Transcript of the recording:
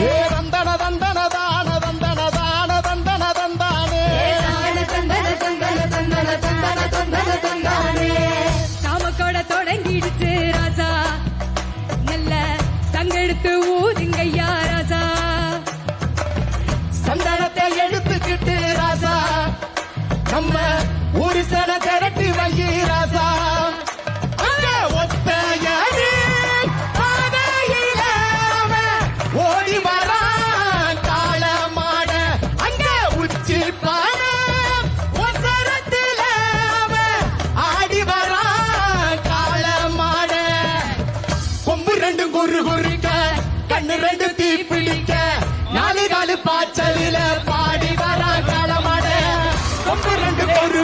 தந்தன தந்தன தான தந்தன தான தந்தன தந்தானே. நாமக்கோட தொடங்கிடுச்சு ராஜா. நல்ல சங்கெடுத்து ஊதுங்கய்யா ராஜா. சந்தனத்தை நம்ம ஊரு சன திரட்டி வையி ரெண்டும் குறு குறுக்க கண்ணு ரெண்டு தீ பிடிக்க. நாலு காலு பாய்ச்சலில பாடி வரா களமாட. கொம்பு ரெண்டு ஒரு